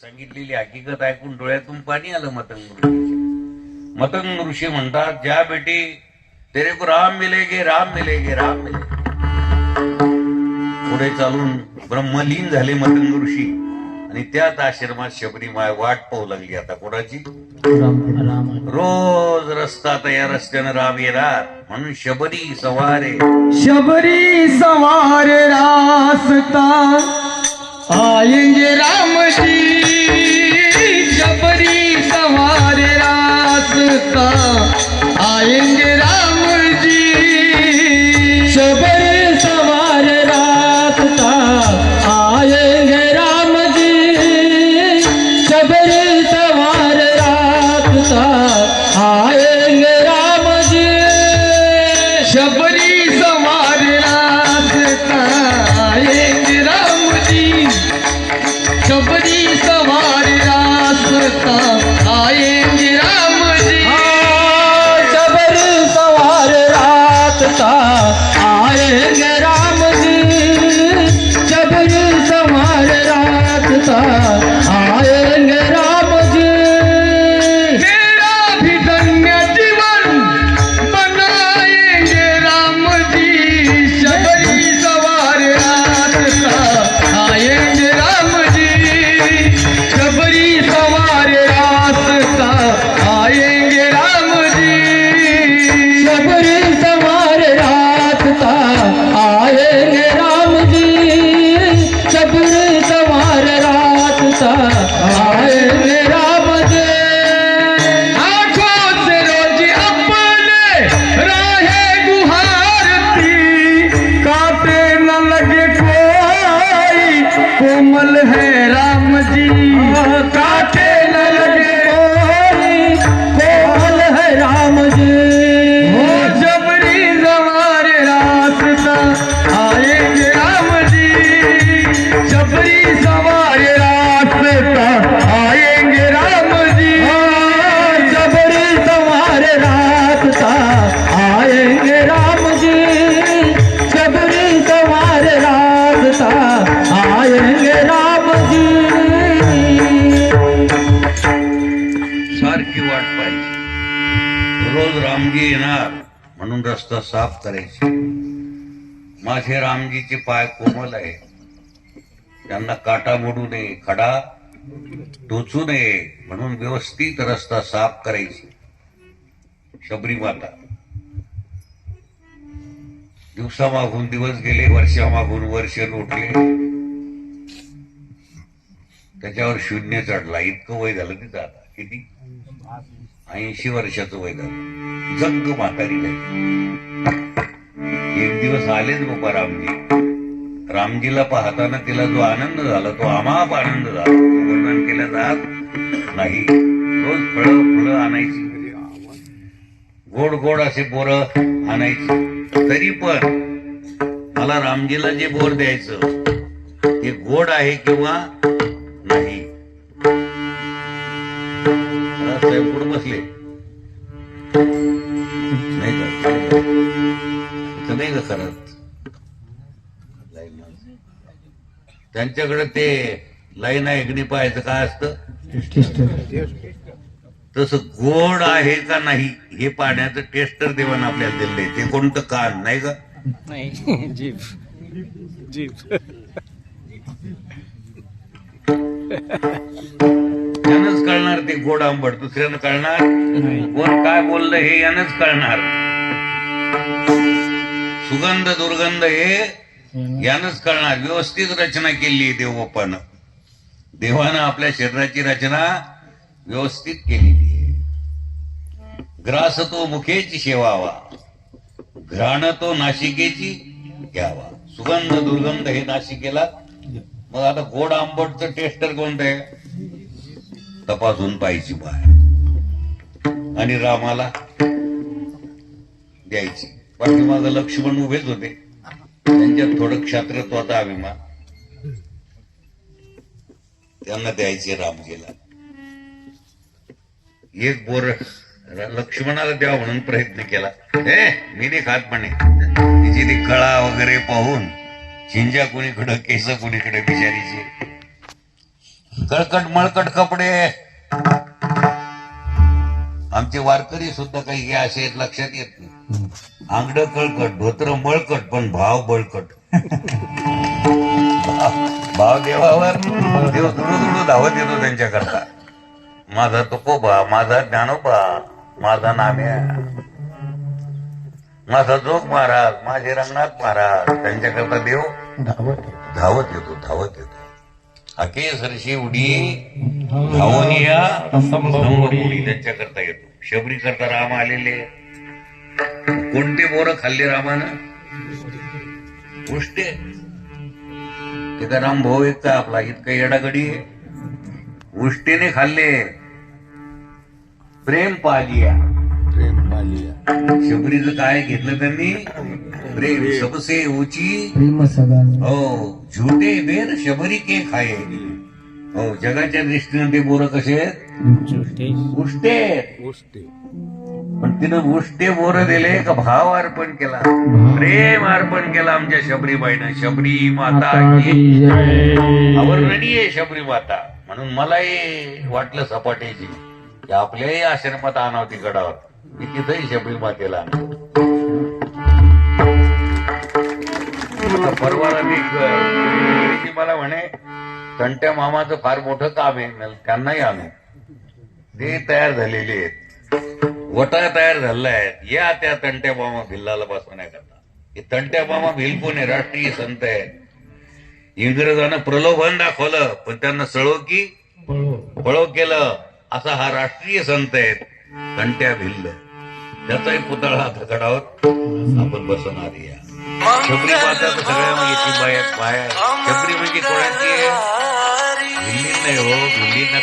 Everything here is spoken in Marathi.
सांगितलेली हकीकत ऐकून डोळ्यातून पाणी आलं मतंग ऋषीच्या. मतंग ऋषी म्हणतात ज्या बेटी तेरे को राम मिलेगे राम मिलेगे राम मिलेगे. पुढे चालून ब्रह्मलीन झाले मतंग ऋषी. आणि त्याच आश्रमात शबरी माय वाट पाहू लागली. आता कोणाची? रोज रस्ता तयार रस्त्यानं राम येणार. म्हणून शबरी सवारे. शबरी सवार रास्ता. आएंगे शबरी सवार रास रामजी शबरी सवार रास आए कोमल है राम जी। काटे म्हणून साफ करायचे. माझे रामजीचे पाय कोमल आहे. त्यांना काटा मोडू नये खडा टोचू नये म्हणून व्यवस्थित रस्ता साफ करायची. शबरी माता दिवसामागून दिवस गेले वर्षामागून वर्ष लोटले. त्याच्यावर शून्य चढला. इतकं वय झालं तिथं आता किती? ऐंशी वर्षाचं वय झालं. जंग म्हातारी नाही एक दिवस आलेच बाबा रामजी. रामजीला पाहताना तिला जो आनंद झाला तो अमाप आनंद झाला. तो वर्णन केला जात नाही. रोज फळं फुलं आणायची. गोड गोड असे बोर आणायची. तरी पण मला रामजीला जे बोर द्यायचं ते गोड आहे किंवा नाही? साहेब कुठं बसले? करत. त्यांच्याकडे ते लाईन ऐकणी पाहायचं काय असतं? तसं गोड आहे का नाही हे पाण्याचं टेस्टर देवान आपल्याला दिलंय ते कोणतं कान नाही का? नाही जीप जीप यानंच कळणार ते गोड आंबट. दुसऱ्यानं कळणार? कोण काय बोललं हे यानंच कळणार. सुगंध दुर्गंध हे यानंच कळणार. व्यवस्थित रचना केली आहे देवबापानं देवानं आपल्या शरीराची रचना व्यवस्थित केलेली आहे. ग्रास तो मुखेची शेवावा घ्राण तो नाशिकेची घ्यावा सुगंध दुर्गंध हे नाशिकेला. मग आता गोड आंबटचं टेस्टर कोणतं आहे? तपासून पाहिजे बाय आणि रामाला द्यायची. पाठीमागं लक्ष्मण उभेच होते. त्यांच्यात थोडं क्षात्रत्वाचा अभिमान. त्यांना द्यायचे रामजीला एक बोर लक्ष्मणाला द्यावा म्हणून प्रयत्न केला. हे मी नाही खात म्हणे. तिची ती कळा वगैरे पाहून चिंजा कुणीकडं केस कुणीकडे बिचारीचे. कळकट मळकट कपडे. आमचे वारकरी सुद्धा काही हे असे लक्षात येत नाही. आंगड कळकट धोत्र मळकट पण भाव बळकट. भाव देवावर देव दुडू दुडू धावत येतो त्यांच्याकरता. माझा तुकोबा माझा ज्ञानोबा माझा नाम्या माझा जोग महाराज माझे रंगनाथ महाराज त्यांच्याकरता देव धावत येतो. धावत येतो अके सरशी उडी धावून या उडी त्यांच्याकरता येतो. शबरी करता राम आलेले. कोणते बोर खाल्ले रामानं. उष्टे ते का राम भाऊ एक का आपला इतका येडागडी आहे? उष्टेने खाल्ले. प्रेम पालिया. शबरीचं काय घेतलं त्यांनी? प्रेम. सबसे ऊंची. हो झुटे बेर शबरी के खाये हो जगाच्या दृष्टीने ते बोर कसे उष्टे आहेत. पण तिनं उष्टे बोर दिले का भाव अर्पण केला. प्रेम अर्पण केला आमच्या शबरीबाईनं. शबरी माता अवर्णनीय आहे शबरी माता. म्हणून मलाही वाटलं सपाट्याची आपल्याही आश्रमात आणावती गडावर. मी तिथंही शबरी मातेला परवाला ती मला म्हणे कंट्या मामाचं फार मोठं काम आहे. त्यांनाही आणू. ते तयार झालेले आहेत. गोटा तयार झालेला आहेत या त्या तंट्या बामा भिल्लाला बसवण्याकरता. हे तंट्या बामा भिल राष्ट्रीय संत आहेत. इंग्रजानं प्रलोभन दाखवलं पण त्यांना सळो की? पळो केलं. असा हा राष्ट्रीय संत आहेत. तंट्या भिल्ल. त्याचाही पुतळा आता आपण बसवणार या शबरी माता तर सगळ्या माहिती बाहेर बाहेर शबरी म्हणजे कोणाची आहे? भिल्ली नाही हो. भिल्ली नका